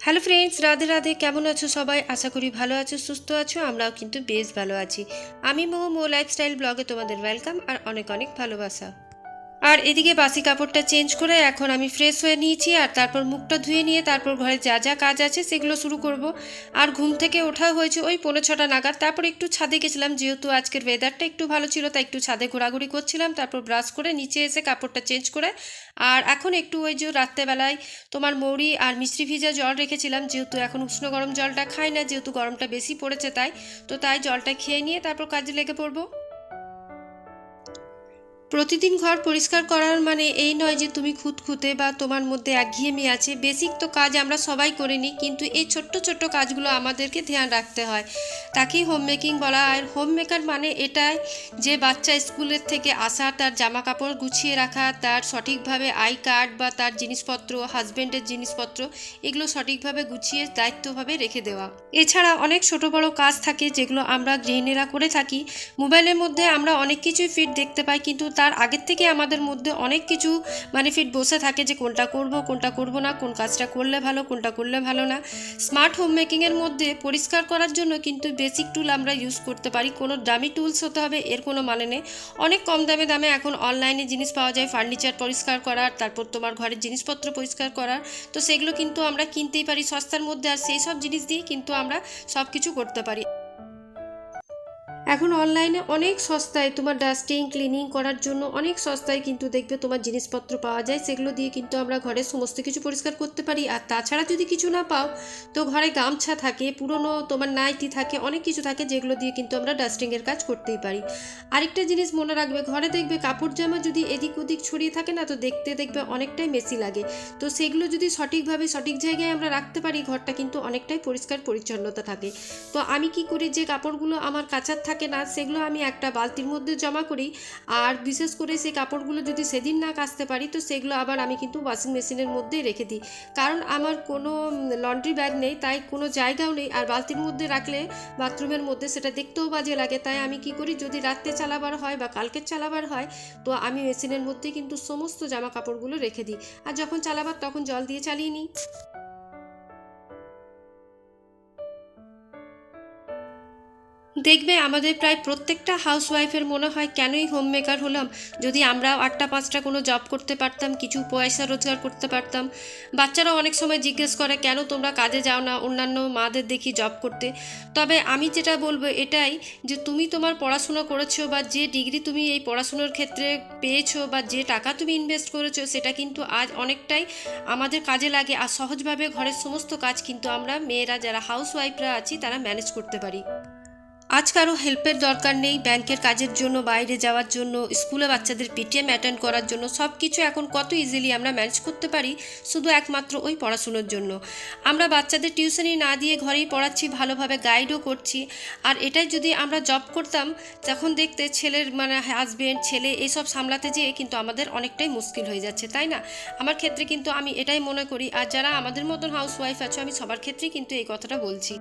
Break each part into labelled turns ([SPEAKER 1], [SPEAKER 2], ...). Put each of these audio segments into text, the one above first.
[SPEAKER 1] Hello friends, Radhe Radhe. কেমন আছো সবাই? আশা করি ভালো আছো, সুস্থ আছো, আমরাও কিন্তু বেশ ভালো আছি। আমি মো মো লাইফস্টাইল ব্লগে তোমাদের ওয়েলকাম আর অনেক অনেক ভালোবাসা। আর এদিকে বাসি কাপড়টা চেঞ্জ করে এখন আমি ফ্রেশ হয়ে নিয়েছি আর তারপর মুখটা ধুয়ে নিয়ে তারপর ঘরে যা যা কাজ আছে সেগুলো শুরু করব। আর ঘুম থেকে ওঠা হয়েছে ওই পনেরো ছটা নাগাদ। তারপর একটু ছাদে গেছিলাম, যেহেতু আজকের ওয়েদারটা একটু ভালো ছিল, তাই একটু ছাদে ঘোরাঘুরি করছিলাম। তারপর ব্রাশ করে নিচে এসে কাপড়টা চেঞ্জ করে আর এখন একটু ওই যে রাত্রেবেলায় তোমার মৌরি আর মিষ্টি ভিজা জল রেখেছিলাম, যেহেতু এখন উষ্ণ গরম জলটা খাই না, যেহেতু গরমটা বেশি পড়েছে তাই, তো তাই জলটা খেয়ে নিয়ে তারপর কাজে লেগে পড়ব। প্রতিদিন ঘর পরিষ্কার করার মানে এই নয় যে তুমি খুঁতখুঁতে বা তোমার মধ্যে একঘেয়েমি আছে। বেসিক তো কাজ আমরা সবাই করে নিই, কিন্তু এই ছোট্ট ছোট্ট কাজগুলো আমাদেরকে ধ্যান রাখতে হয়। তাকেই হোম মেকিং বলা হয়। হোম মেকার মানে এটাই যে বাচ্চা স্কুলের থেকে আসা, তার জামা কাপড় গুছিয়ে রাখা, তার সঠিকভাবে আই কার্ড বা তার জিনিসপত্র হাজব্যান্ডের জিনিসপত্র, এগুলো সঠিকভাবে গুছিয়ে দায়িত্বভাবে রেখে দেওয়া। এছাড়া অনেক ছোট বড় কাজ থাকে যেগুলো আমরা গৃহিণীরা করে থাকি। মোবাইলের মধ্যে আমরা অনেক কিছুই ফিট দেখতে পাই, কিন্তু তার আগের থেকে আমাদের মধ্যে অনেক কিছু মানে ফিট বসে থাকে যে কোনটা করব কোনটা করব না, কোন কাজটা করলে ভালো, কোনটা করলে ভালো না। স্মার্ট হোম মেকিংয়ের মধ্যে পরিষ্কার করার জন্য কিন্তু বেসিক টুল আমরা ইউজ করতে পারি। কোনো দামি টুলস হতে হবে, এর কোনো মানে নেই। অনেক কম দামে দামে এখন অনলাইনে জিনিস পাওয়া যায়। ফার্নিচার পরিষ্কার করার, তারপর তোমার ঘরের জিনিসপত্র পরিষ্কার করার। তো সেগুলো কিন্তু আমরা কিনতেই পারি, সস্তার মধ্যে। আর সেই সব জিনিস দিয়ে কিন্তু আমরা সব কিছু করতে পারি। এখন অনলাইনে অনেক সস্তায় তোমার ডাস্টিং ক্লিনিং করার জন্য অনেক সস্তায় কিন্তু দেখবে তোমার জিনিসপত্র পাওয়া যায়। সেগুলো দিয়ে কিন্তু আমরা ঘরে সমস্ত কিছু পরিষ্কার করতে পারি। আর তাছাড়া যদি কিছু না পাও, তো ঘরে গামছা থাকে, পুরনো তোমার নাইটি থাকে, অনেক কিছু থাকে যেগুলো দিয়ে কিন্তু আমরা ডাস্টিংয়ের কাজ করতেই পারি। আরেকটা জিনিস মনে রাখবে, ঘরে দেখবে কাপড় জামা যদি এদিক ওদিক ছড়িয়ে থাকে না, তো দেখতে দেখবে অনেকটাই মেসি লাগে। তো সেগুলো যদি সঠিকভাবে সঠিক জায়গায় আমরা রাখতে পারি, ঘরটা কিন্তু অনেকটাই পরিষ্কার পরিচ্ছন্নতা থাকে। তো আমি কি করি যে, কাপড়গুলো আমার কাচার থাকে না, সেগুলো আমি একটা বালতির মধ্যে জমা করি। আর বিশেষ করে সেই কাপড়গুলো যদি সেদিন না কাচতে পারি, তো সেগুলো আবার আমি কিন্তু ওয়াশিং মেশিনের মধ্যেই রেখে দিই। কারণ আমার কোনো লন্ড্রি ব্যাগ নেই, তাই কোনো জায়গাও নেই। আর বালতির মধ্যে রাখলে বাথরুমের মধ্যে সেটা দেখতেও বাজে লাগে। তাই আমি কি করি, যদি রাত্রে চালাবার হয় বা কালকের চালাবার হয়, তো আমি মেশিনের মধ্যে কিন্তু সমস্ত জামা কাপড়গুলো রেখে দিই। আর যখন চালাবার, তখন জল দিয়ে চালিয়ে নিই। দেখবে আমাদের প্রায় প্রত্যেকটা হাউসওয়াইফের মনে হয়, কেনই হোম মেকার হলাম? যদি আমরা আটটা, পাঁচটা কোনো জব করতে পারতাম, কিছু পয়সা রোজগার করতে পারতাম। বাচ্চারাও অনেক সময় জিজ্ঞেস করে, কেন তোমরা কাজে যাও না? অন্যান্য মাদের দেখি জব করতে। তবে আমি যেটা বলব এটাই যে, তুমি তোমার পড়াশোনা করেছ বা যে ডিগ্রি তুমি এই পড়াশোনার ক্ষেত্রে পেয়েছ বা যে টাকা তুমি ইনভেস্ট করেছ, সেটা কিন্তু আজ অনেকটাই আমাদের কাজে লাগে। আর সহজভাবে ঘরের সমস্ত কাজ কিন্তু আমরা মেয়েরা, যারা হাউসওয়াইফরা আছি, তারা ম্যানেজ করতে পারি। আজ কারও হেল্পের দরকার নেই, ব্যাংকের কাজের জন্য, বাইরে যাওয়ার জন্য, স্কুলে বাচ্চাদের পিটিএম অ্যাটেন্ড করার জন্য সব কিছু এখন কত ইজিলি আমরা ম্যানেজ করতে পারি শুধু একমাত্র ওই পড়াশুনোর জন্য। আমরা বাচ্চাদের টিউশনি না দিয়ে ঘরেই পড়াচ্ছি, ভালোভাবে গাইডও করছি। আর এটাই যদি আমরা জব করতাম তখন দেখতে ছেলের মানে হাজবেন্ড ছেলে এইসব সামলাতে যেয়ে কিন্তু আমাদের অনেকটাই মুশকিল হয়ে যাচ্ছে, তাই না? আমার ক্ষেত্রে কিন্তু আমি এটাই মনে করি। আর যারা আমাদের মতন হাউস ওয়াইফ আছো, আমি সবার ক্ষেত্রেই কিন্তু এই কথাটা বলছি।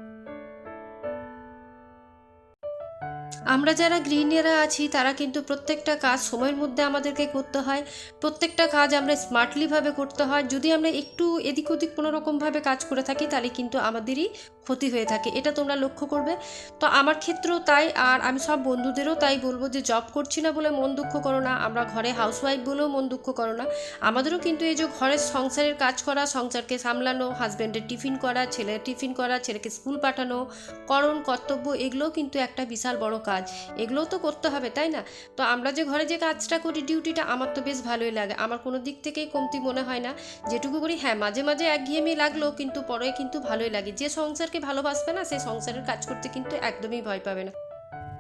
[SPEAKER 1] আমরা যারা গৃহিণীরা আছি, তারা কিন্তু প্রত্যেকটা কাজ সময়ের মধ্যে আমাদেরকে করতে হয়। প্রত্যেকটা কাজ আমরা স্মার্টলিভাবে করতে হয়। যদি আমরা একটু এদিক ওদিক কোনোরকমভাবে কাজ করে থাকি, তাহলে কিন্তু আমাদেরই ক্ষতি হয়ে থাকে। এটা তোমরা লক্ষ্য করবে। তো আমার ক্ষেত্রেও তাই, আর আমি সব বন্ধুদেরও তাই বলব যে জব করছি না বলে মন দুঃখ করো না। আমরা ঘরে হাউসওয়াইফ বলেও মন দুঃখ করো না। আমাদেরও কিন্তু এই যে ঘরের সংসারের কাজ করা, সংসারকে সামলানো হাজব্যান্ডের টিফিন করা, ছেলের টিফিন করা, ছেলেকে স্কুল পাঠানো, করণ, কর্তব্য, এগুলোও কিন্তু একটা বিশাল বড় কাজ। এগুলোও তো করতে হবে, তাই না? তো আমরা যে ঘরে যে কাজটা করি, ডিউটিটা আমার তো বেশ ভালোই লাগে। আমার কোনো দিক থেকেই কমতি মনে হয় না। যেটুকু করি হ্যাঁ মাঝে মাঝে একঘেয়েমি লাগলেও কিন্তু পরে কিন্তু ভালোই লাগে। যে সংসারকে ভালোবাসবে না সেই সংসারের কাজ করতে কিন্তু একদমই ভয় পাবে না।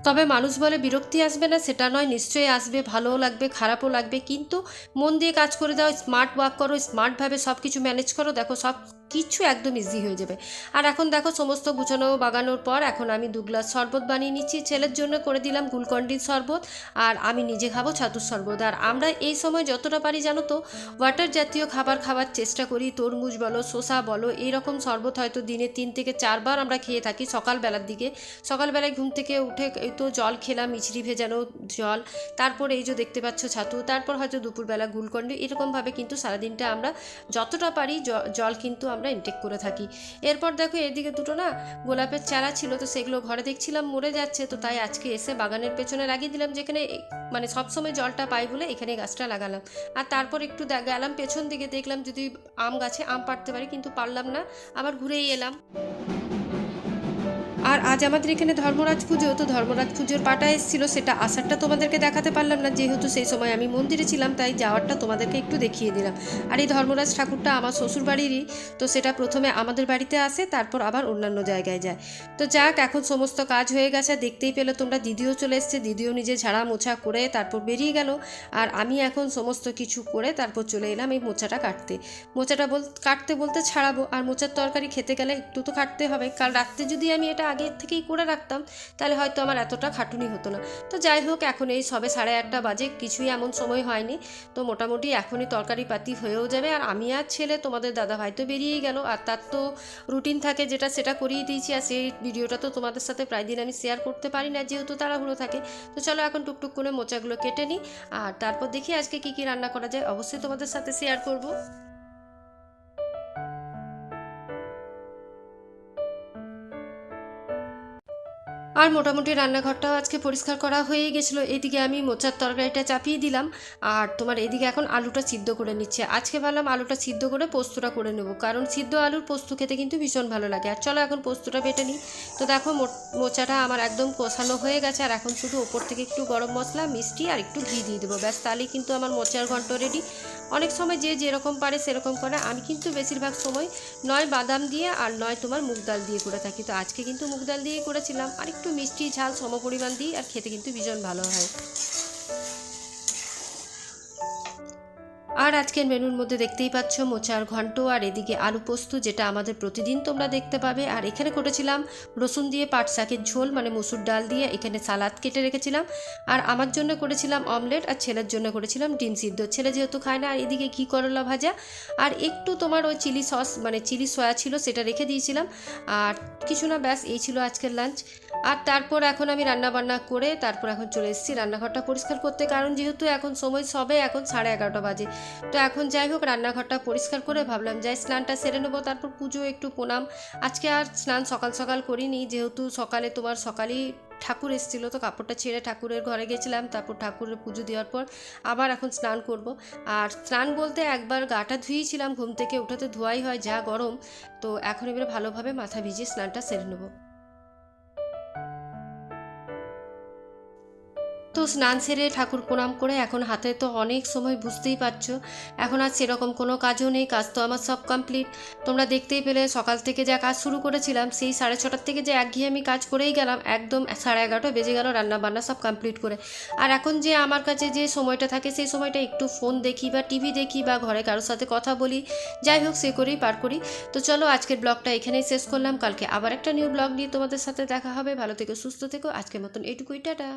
[SPEAKER 1] তবে মানুষ বলে, বিরক্তি আসবে না, সেটা নয়, নিশ্চয়ই আসবে, ভালোও লাগবে, খারাপও লাগবে। কিন্তু মন দিয়ে কাজ করে দাও স্মার্ট ওয়ার্ক করো স্মার্টভাবে সব কিছু ম্যানেজ করো, দেখো সব কিছু একদম ইজি হয়ে যাবে। আর এখন দেখো সমস্ত গুছানো বাগানোর পর এখন আমি দু গ্লাস শরবত বানিয়ে নিচ্ছি। ছেলের জন্য করে দিলাম গুলকন্ডির শরবত আর আমি নিজে খাব ছাতুর শরবত। আর আমরা এই সময় যতটা পারি জানো তো ওয়াটার জাতীয় খাবার খাওয়ার চেষ্টা করি। তরমুজ বলো, শসা বলো এইরকম শরবত হয়তো দিনে তিন থেকে চারবার আমরা খেয়ে থাকি সকালবেলার দিকে। সকালবেলায় ঘুম থেকে উঠে এই তো জল খেলাম, মিছরি ভেজানো জল। তারপর এই যে দেখতে পাচ্ছ ছাতু, তারপর হয়তো দুপুরবেলা গুলকন্ডি এরকমভাবে কিন্তু সারাদিনটা আমরা যতটা পারি জল কিন্তু আমরা ইনটেক করে থাকি। এরপর দেখো এদিকে দুটো না গোলাপের চারা ছিল, তো সেগুলো ঘরে দেখছিলাম মরে যাচ্ছে, তো তাই আজকে এসে বাগানের পেছনে লাগিয়ে দিলাম, যেখানে মানে সবসময় জলটা পাই বলে এখানে গাছটা লাগালাম। আর তারপর একটু গেলাম পেছন দিকে, দেখলাম যদি আম গাছে আম পাড়তে পারি, কিন্তু পারলাম না, আবার ঘুরেই এলাম। আর আজ আমাদের এখানে ধর্মরাজ পুজো, তো ধর্মরাজ পুজোর পাটা এসেছিল, সেটা আসারটা তোমাদেরকে দেখাতে পারলাম না। যেহেতু সেই সময় আমি মন্দিরে ছিলাম, তাই যাওয়ারটা তোমাদেরকে একটু দেখিয়ে দিলাম। আর এই ধর্মরাজ ঠাকুরটা আমার শ্বশুর বাড়িরই তো সেটা প্রথমে আমাদের বাড়িতে আসে, তারপর আবার অন্যান্য জায়গায় যায়। তো যাক, এখন সমস্ত কাজ হয়ে গেছে, দেখতেই পেলে তোমরা, দিদিও চলে এসছে, দিদিও নিজে ঝাড়া মোছা করে তারপর বেরিয়ে গেল। আর আমি এখন সমস্ত কিছু করে তারপর চলে এলাম এই মোচাটা কাটতে। মোচাটা বল, কাটতে বলতে ছাড়াবো, আর মোচার তরকারি খেতে গেলে একটু তো কাটতে হবে। কাল রাত্রে যদি আমি এটা আগে থেকেই করে রাখতাম, তাহলে হয়তো আমার এতটা খাটুনি হতো না। তো যাই হোক, এখন এই সবে সাড়ে আটটা বাজে, কিছুই এমন সময় হয়নি। তো মোটামুটি এখনই তরকারি পাতি হয়েও যাবে। আর আমি আর ছেলে, তোমাদের দাদা ভাই তো বেরিয়েই গেল। আর তার তো রুটিন থাকে, যেটা সেটা করিয়ে দিয়েছি। আর সেই ভিডিওটা তো তোমাদের সাথে প্রায় দিন আমি শেয়ার করতে পারি না, যেহেতু তাড়াহুড়ো থাকে। তো চলো এখন টুকটুক করে মোচাগুলো কেটে নিই। আর তারপর দেখি আজকে কি কি রান্না করা যায়। অবশ্যই তোমাদের সাথে শেয়ার করব। আর মোটামুটি রান্নাঘরটাও আজকে পরিষ্কার করা হয়ে গেছিল। এদিকে আমি মোচার তরকারিটা চাপিয়ে দিলাম। আর তোমার এদিকে এখন আলুটা সিদ্ধ করে নিচ্ছে। আজকে ভাবলাম আলুটা সিদ্ধ করে পোস্তটা করে নেব। কারণ সিদ্ধ আলুর পোস্ত খেতে কিন্তু ভীষণ ভালো লাগে। আর চলো এখন পোস্তটা বেটে নিই। তো দেখো মোচাটা আমার একদম কষানো হয়ে গেছে। আর এখন শুধু ওপর থেকে একটু গরম মশলা, মিষ্টি আর একটু ঘি দিয়ে দেবো। ব্যাস, তাহলেই কিন্তু আমার মোচার ঘন্ট রেডি অনেক সময় যে যেরকম পারে সেরকম করে। আমি কিন্তু বেশিরভাগ সময় নয় বাদাম দিয়ে আর নয় তোমার মুগ ডাল দিয়ে করে থাকি। তো আজকে কিন্তু মুগ ডাল দিয়ে করেছিলাম। আর একটু মিষ্টি ঝাল সম পরিমাণ দিই আর খেতে কিন্তু ভীষণ ভালো হয়। আর আজকের মেনুর মধ্যে দেখতেই পাচ্ছ মোচার ঘন্ট, আর এদিকে আলু পোস্ত যেটা আমাদের প্রতিদিন তোমরা দেখতে পাবে। আর এখানে করেছিলাম রসুন দিয়ে পাট শাকের ঝোল মানে মসুর ডাল দিয়ে এখানে সালাদ কেটে রেখেছিলাম। আর আমার জন্য করেছিলাম অমলেট, আর ছেলের জন্য করেছিলাম ডিম সিদ্ধ। ছেলে যেহেতু খায় না, আর এদিকে ঘি করলা ভাজা। আর একটু তোমার ওই চিলি সস মানে চিলি সয়া ছিল সেটা রেখে দিয়েছিলাম। আর কিছু না, ব্যাস, এই ছিল আজকের লাঞ্চ। আর তারপর এখন আমি রান্না বান্না করে তারপর এখন চলে এসেছি। রান্নাঘরটা পরিষ্কার করতে, কারণ যেহেতু এখন সময় সবে এখন সাড়ে এগারোটা বাজে। তো এখন যাই হোক, রান্নাঘরটা পরিষ্কার করে ভাবলাম, যাই স্নানটা সেরে নেব, তারপর পুজো একটু প্রণাম। আজকে আর স্নান সকাল সকাল করিনি, যেহেতু সকালে তোমার সকালেই ঠাকুর এসেছিল, তো কাপড়টা ছেড়ে ঠাকুরের ঘরে গেছিলাম, তারপর ঠাকুরের পুজো দেওয়ার পর আবার এখন স্নান করব। আর স্নান বলতে একবার গাটা ধুয়েছিলাম, ঘুম থেকে উঠাতে ধোয়াই হয়, যা গরম। তো এখন এবারে ভালোভাবে মাথা ভিজিয়ে স্নানটা সেরে নেব। তো স্নান সেরে ঠাকুর প্রণাম করে এখন হাতে তো অনেক সময় বুঝতেই পারছ। এখন আর সেরকম কোনো কাজও নেই, কাজ তো আমার সব কমপ্লিট তোমরা দেখতেই পেলে সকাল থেকে যা কাজ শুরু করেছিলাম, সেই সাড়ে ছটার থেকে যে একঘেয়ে আমি কাজ করেই গেলাম, একদম সাড়ে এগারোটা বেজে গেল রান্না বান্না সব কমপ্লিট করে। আর এখন যে আমার কাছে যে সময়টা থাকে, সেই সময়টা একটু ফোন দেখি বা টিভি দেখি বা ঘরে কারোর সাথে কথা বলি, যাই হোক সে করেই পার করি। তো চলো আজকের ব্লগটা এখানেই শেষ করলাম, কালকে আবার একটা নিউ ব্লগ নিয়ে তোমাদের সাথে দেখা হবে। ভালো থেকো, সুস্থ থেকো, আজকের মতন এটুকুই, টাটা।